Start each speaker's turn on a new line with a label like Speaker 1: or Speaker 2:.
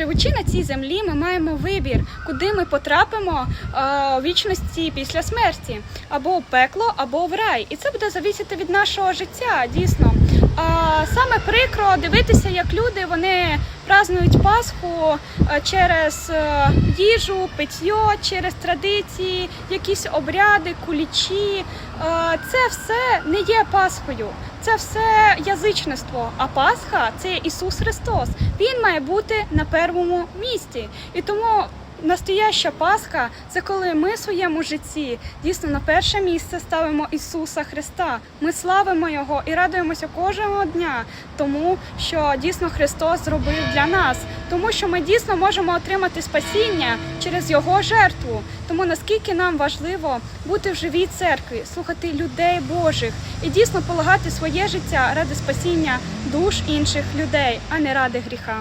Speaker 1: Живучи на цій землі, ми маємо вибір, куди ми потрапимо е, вічності після смерті, або в пекло, або в рай. І це буде завісити від нашого життя, дійсно. А саме прикро дивитися, як люди вони празнують Пасху е, через е, їжу, питьо, через традиції, якісь обряди, кулічі. Е, Це все не є Пасхою. Це все язичництво. А Пасха це Ісус Христос. Він має бути на першому місці. І тому настояща Пасха це коли ми в своєму житті дійсно на перше місце ставимо Ісуса Христа. Ми славимо Його і радуємося кожного дня, тому що дійсно Христос зробив для нас, тому що ми дійсно можемо отримати спасіння через Його жертву. Тому наскільки нам важливо бути в живій церкві, слухати людей Божих і дійсно полагати своє життя ради спасіння душ інших людей, а не ради гріха.